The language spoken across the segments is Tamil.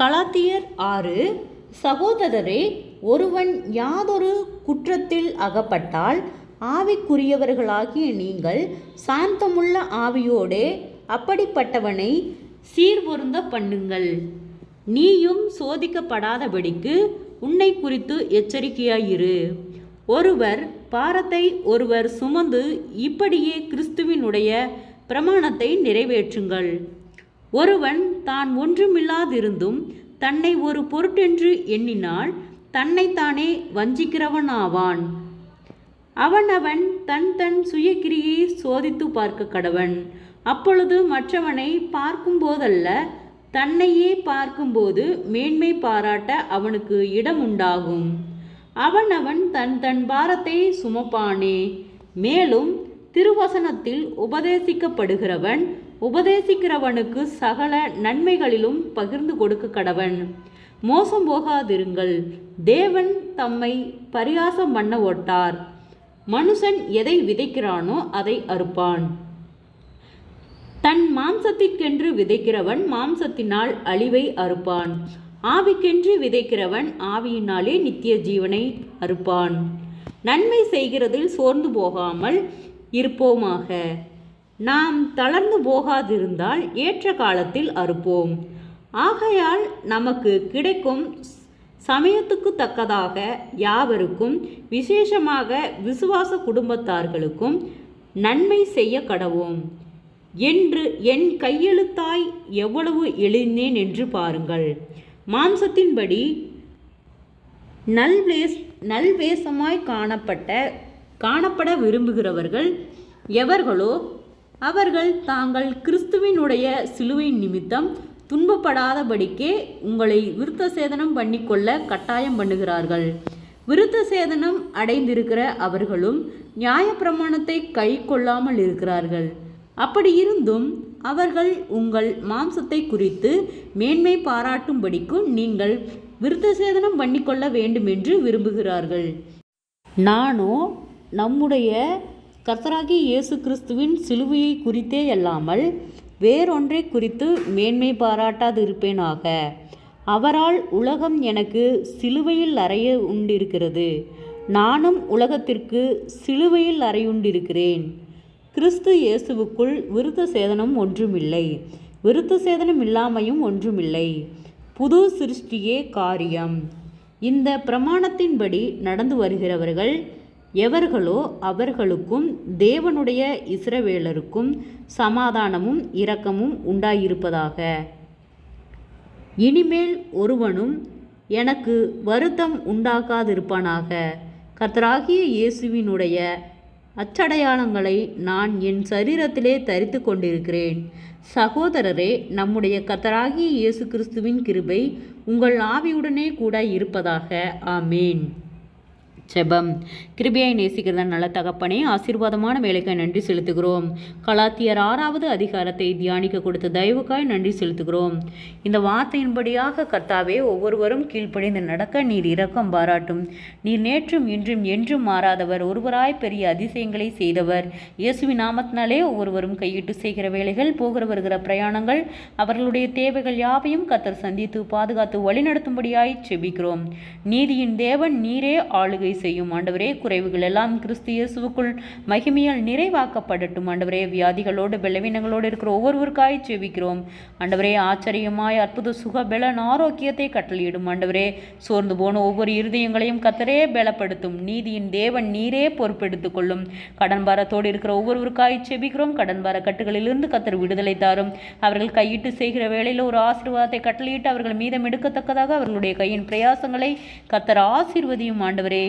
கலாத்தியர் ஆறு சகோதரரே ஒருவன் யாதொரு குற்றத்தில் அகப்பட்டால் ஆவிக்குரியவர்களாகிய நீங்கள் சாந்தமுள்ள ஆவியோடே அப்படிப்பட்டவனை சீர்பொருந்த பண்ணுங்கள். நீயும் சோதிக்கப்படாதபடிக்கு உன்னை குறித்து எச்சரிக்கையாயிரு. ஒருவர் பாரத்தை ஒருவர் சுமந்து இப்படியே கிறிஸ்துவினுடைய பிரமாணத்தை நிறைவேற்றுங்கள். ஒருவன் தான் ஒன்றுமில்லாதிருந்தும் தன்னை ஒரு பொருட்டென்று எண்ணினால் தன்னைத்தானே வஞ்சிக்கிறவனாவான். அவனவன் தன் தன் சுயக்கிரியை சோதித்து பார்க்க கடவன். அப்பொழுது மற்றவனை பார்க்கும்போதல்ல தன்னையே பார்க்கும்போது மேன்மை பாராட்ட அவனுக்கு இடம் உண்டாகும் அவனவன் தன் தன் பாரத்தை சுமப்பானே. மேலும் திருவசனத்தில் உபதேசிக்கப்படுகிறவன் உபதேசிக்கிறவனுக்கு சகல நன்மைகளிலும் பகிர்ந்து கொடுக்க கடவன். மோசம் போகாதிருங்கள். தேவன் தம்மை பரியாசம் பண்ண ஒட்டார். மனுஷன் எதை விதைக்கிறானோ அதை அறுப்பான். தன் மாம்சத்திற்கென்று விதைக்கிறவன் மாம்சத்தினால் அழிவை அறுப்பான். ஆவிக்கென்று விதைக்கிறவன் ஆவியினாலே நித்திய ஜீவனை அறுப்பான். நன்மை செய்கிறதில் சோர்ந்து போகாமல் இருப்போமாக. நாம் தளர்ந்து போகாதிருந்தால் ஏற்ற காலத்தில் அறுப்போம். ஆகையால் நமக்கு கிடைக்கும் சமயத்துக்கு தக்கதாக யாவருக்கும் விசேஷமாக விசுவாச குடும்பத்தார்களுக்கும் நன்மை செய்ய கடவோம். என்று என் கையெழுத்தாய் எவ்வளவு எழுந்தேன் என்று பாருங்கள். மாம்சத்தின்படி நல்வேஸ் நல்வேசமாய் காணப்பட்ட காணப்பட விரும்புகிறவர்கள் எவர்களோ அவர்கள் தாங்கள் கிறிஸ்துவினுடைய சிலுவை நிமித்தம் துன்பப்படாதபடிக்கே உங்களை விருத்த சேதனம் பண்ணிக்கொள்ள கட்டாயம் பண்ணுகிறார்கள். விருத்த சேதனம் அடைந்திருக்கிற அவர்களும் நியாயப்பிரமாணத்தை கை கொள்ளாமல் இருக்கிறார்கள். அப்படி இருந்தும் அவர்கள் உங்கள் மாம்சத்தை குறித்து மேன்மை பாராட்டும்படிக்கும் நீங்கள் விருத்த சேதனம் பண்ணிக்கொள்ள வேண்டுமென்று விரும்புகிறார்கள். நானோ நம்முடைய கர்த்தராகி இயேசு கிறிஸ்துவின் சிலுவையை குறித்தே அல்லாமல் வேறொன்றை குறித்து மேன்மை பாராட்டாதிருப்பேனாக. அவரால் உலகம் எனக்கு சிலுவையில் அறைய உண்டிருக்கிறது. நானும் உலகத்திற்கு சிலுவையில் அறையுண்டிருக்கிறேன். கிறிஸ்து இயேசுவுக்குள் விருத்த சேதனம் ஒன்றுமில்லை. விருத்த சேதனம் இல்லாமையும் ஒன்றுமில்லை. புது சிருஷ்டியே காரியம். இந்த பிரமாணத்தின்படி நடந்து வருகிறவர்கள் எவர்களோ அவர்களுக்கும் தேவனுடைய இஸ்ரவேலருக்கும் சமாதானமும் இரக்கமும் உண்டாயிருப்பதாக. இனிமேல் ஒருவனும் எனக்கு வருத்தம் உண்டாக்காதிருப்பானாக. கர்த்தராகிய இயேசுவினுடைய அச்சடையாளங்களை நான் என் சரீரத்திலே தரித்து கொண்டிருக்கிறேன். சகோதரரே நம்முடைய கர்த்தராகிய இயேசு கிறிஸ்துவின் கிருபை உங்கள் ஆவியுடனே கூட இருப்பதாக. ஆமேன். ஜெபம் கிருபியை நேசிக்கிறத நல்ல தகப்பனே ஆசீர்வாதமான வேலைக்காய் நன்றி செலுத்துகிறோம். கலாத்தியர் ஆறாவது அதிகாரத்தை தியானிக்க கொடுத்த தயவுக்காய் நன்றி செலுத்துகிறோம். இந்த வார்த்தையின்படியாக கர்த்தாவே ஒவ்வொருவரும் கீழ்ப்படிந்து நடக்க நீர் இரக்கம் பாராட்டும். நீர் நேற்றும் இன்றும் என்றும் மாறாதவர். ஒருவராய் பெரிய அதிசயங்களை செய்தவர். இயேசுவி நாமத்தினாலே ஒவ்வொருவரும் கையிட்டு செய்கிற வேலைகள் போகிற வருகிற பிரயாணங்கள் அவர்களுடைய தேவைகள் யாவையும் கத்தர் சந்தித்து பாதுகாத்து வழிநடத்தும்படியாய் செபிக்கிறோம். நீதியின் தேவன் நீரே ஆளுகை செய்யும். ஆண்டவரே குறைவுகள் எல்லாம் கிறிஸ்து இயேசுவுக்குள் மகிமையால் நிறைவாக்கப்படட்டும். ஆண்டவரே வியாதிகளோடு பலவீனங்களோடு இருக்கிற ஒவ்வொருவருக்காய் செவிக்கிறோம் ஆண்டவரே ஆச்சரியமாய் அற்புத சுக பலன் ஆரோக்கியத்தை கட்டளையிடும். ஆண்டவரே சோர்ந்து போன ஒவ்வொரு இருதயங்களையும் கத்தரே பலப்படுத்தும். நீதியின் தேவன் நீரே பொறுப்பெடுத்துக் கொள்ளும். கடன் பாரத்தோடு இருக்கிற ஒவ்வொருவருக்காய் செபிக்கிறோம். கடன் பார கட்டுகளிலிருந்து கத்தர் விடுதலை தாரும். அவர்கள் கையிட்டு செய்கிற வேளையில் ஒரு ஆசீர்வாதத்தை கட்டளையிட்டு அவர்கள் மீதம் எடுக்கத்தக்கதாக அவர்களுடைய கையின் பிரயாசங்களை கத்தர் ஆசீர்வதியும். ஆண்டவரே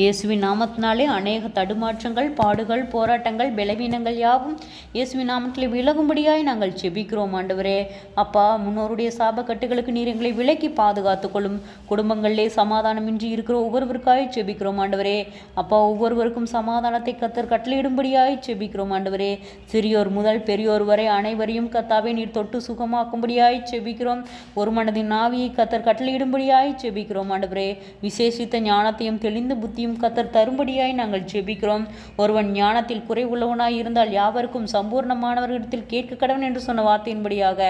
இயேசுவின் நாமத்தினாலே அநேக தடுமாற்றங்கள் பாடுகள் போராட்டங்கள் பலவீனங்கள் யாவும் இயேசுவின் நாமத்தில் விலகும்படியாய் நாங்கள் செபிக்கிறோம் ஆண்டவரே. அப்பா முன்னோருடைய சாப கட்டுகளுக்கு நீர் எங்களை விலக்கி பாதுகாத்து கொள்ளும். குடும்பங்களிலே சமாதானமின்றி இருக்கிற ஒவ்வொருவருக்காய் செபிக்கிறோம் ஆண்டவரே. அப்பா ஒவ்வொருவருக்கும் சமாதானத்தை கத்தர் கட்டளையிடும்படியாய் செபிக்கிறோம் ஆண்டவரே. சிறியோர் முதல் பெரியோர் வரை அனைவரையும் கத்தாவே நீர் தொட்டு சுகமாக்கும்படியாய் செபிக்கிறோம் ஒரு மனதின் ஆவியை கத்தர் கட்டளையிடும்படியாய் செபிக்கிறோம் ஆண்டவரே. விசேஷித்த ஞானத்தையும் தெளிந்த புத்தியும் ஞானத்தையும் கத்தர் தரும்படியாய் நாங்கள் ஜெபிக்கிறோம். ஒருவன் ஞானத்தில் குறைவுள்ளவனாய் இருந்தால் யாவருக்கும் சம்பூர்ணமானவர்களிடத்தில் கேட்க கடவன் என்று சொன்ன வார்த்தையின்படியாக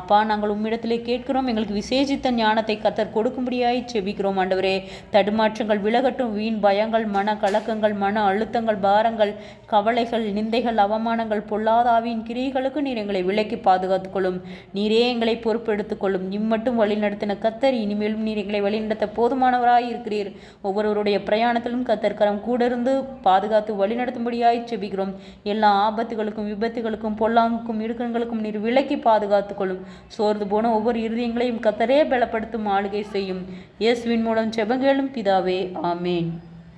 அப்பா நாங்கள் உம்மிடத்திலே கேட்கிறோம். எங்களுக்கு விசேஷித்த ஞானத்தை கத்தர் கொடுக்கும்படியாய் ஜெபிக்கிறோம் ஆண்டவரே. தடுமாற்றங்கள் விலகட்டும். வீண் பயங்கள் மன கலக்கங்கள் மன அழுத்தங்கள் பாரங்கள் கவலைகள் நிந்தைகள் அவமானங்கள் பொல்லாதாவின் கிரியைகளுக்கு நீர் எங்களை விலக்கி பாதுகாத்துக் கொள்ளும் நீரே எங்களை பொறுப்பெடுத்துக் கொள்ளும். இம்மட்டும் வழிநடத்தின கத்தர் இனிமேலும் நீர் எங்களை வழிநடத்த போதுமானவராய் இருக்கிறீர். ஒவ்வொருவருடைய பிரயாணத்திலும் கத்தர்கரம் கூட இருந்து பாதுகாத்து வழிநடத்தும்படியாய் செபிக்கிறோம் எல்லா ஆபத்துகளுக்கும் விபத்துகளுக்கும் பொல்லாங்குக்கும் இடுக்கண்களுக்கும் நீர் விலக்கி பாதுகாத்து கொள்ளும். சோர்ந்து போன ஒவ்வொரு இருதயங்களையும் கத்தரே பலப்படுத்தும் ஆளுகை செய்யும். இயேசுவின் மூலம் செபங்கேளும் பிதாவே ஆமேன்.